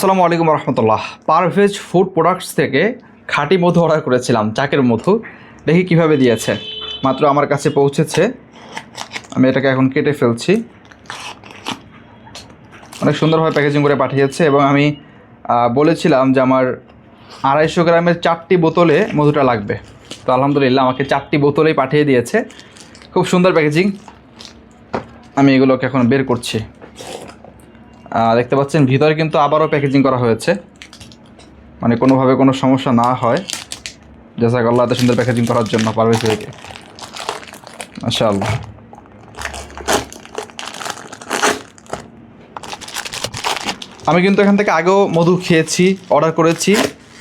আসসালামু আলাইকুম রহমতুল্লাহ। Parvez food products থেকে খাঁটি মধু অর্ডার করেছিলাম, চাকের মধু। দেখি কীভাবে দিয়েছে। মাত্র আমার কাছে পৌঁছেছে। আমি এটাকে এখন কেটে ফেলছি। অনেক সুন্দরভাবে প্যাকেজিং করে পাঠিয়েছে এবং আমি বলেছিলাম যে আমার আড়াইশো গ্রামের চারটি বোতলে মধুটা লাগবে। তো আলহামদুলিল্লাহ আমাকে চারটি বোতলেই পাঠিয়ে দিয়েছে। খুব সুন্দর প্যাকেজিং আমি এগুলোকে এখন বের করছি। দেখতে পাচ্ছেন, ভিতরে কিন্তু আবারও প্যাকেজিং করা হয়েছে। মানে কোনোভাবে কোনো সমস্যা না হয়। জাজাকাল্লাহ এত সুন্দর প্যাকেজিং করার জন্য পারভেজ ভাইকে। মাশা আল্লাহ আমি কিন্তু এখান থেকে আগেও মধু খেয়েছি, অর্ডার করেছি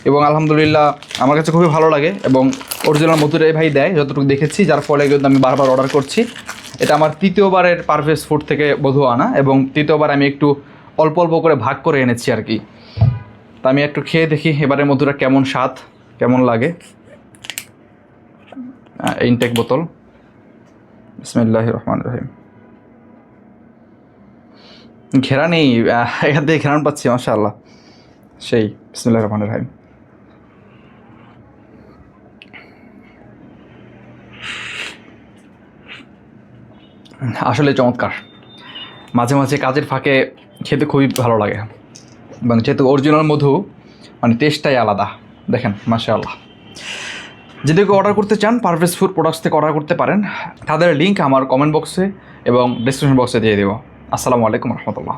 এবং আলহামদুলিল্লাহ আমার কাছে খুবই ভালো লাগে এবং অরিজিনাল মধুটাই ভাই দেয়, যতটুকু দেখেছি, যার ফলে কিন্তু আমি বারবার অর্ডার করছি। এটা আমার তৃতীয়বারের পারভেজ ফুড থেকে মধু আনা এবং তৃতীয়বার আমি একটু অল্প অল্প করে ভাগ করে এনেছি আর কি। তা আমি একটু খেয়ে দেখি এবারে মধুটা কেমন স্বাদ, কেমন লাগে। ইনটেক বোতল। বিসমিল্লাহ রহমান রহিম। ঘেরা নেই এখান থেকে ঘেরান পাচ্ছি মাসা আল্লাহ সেই বিসমিল্লাহ রহমান রহিম। আসলে চমৎকার। মাঝে মাঝে কাজের ফাঁকে খেতে খুবই ভালো লাগে। এবং যেহেতু অরিজিনাল মধু মানে টেস্টটাই আলাদা। দেখেন মাসা আল্লাহ যদি কেউ অর্ডার করতে চান পারভেজ ফুড প্রোডাক্টস থেকে অর্ডার করতে পারেন। তাদের লিঙ্ক আমার কমেন্ট বক্সে এবং ডিসক্রিপশন বক্সে দিয়ে দেবো। আসসালামু আলাইকুম রহমতুল্লাহ।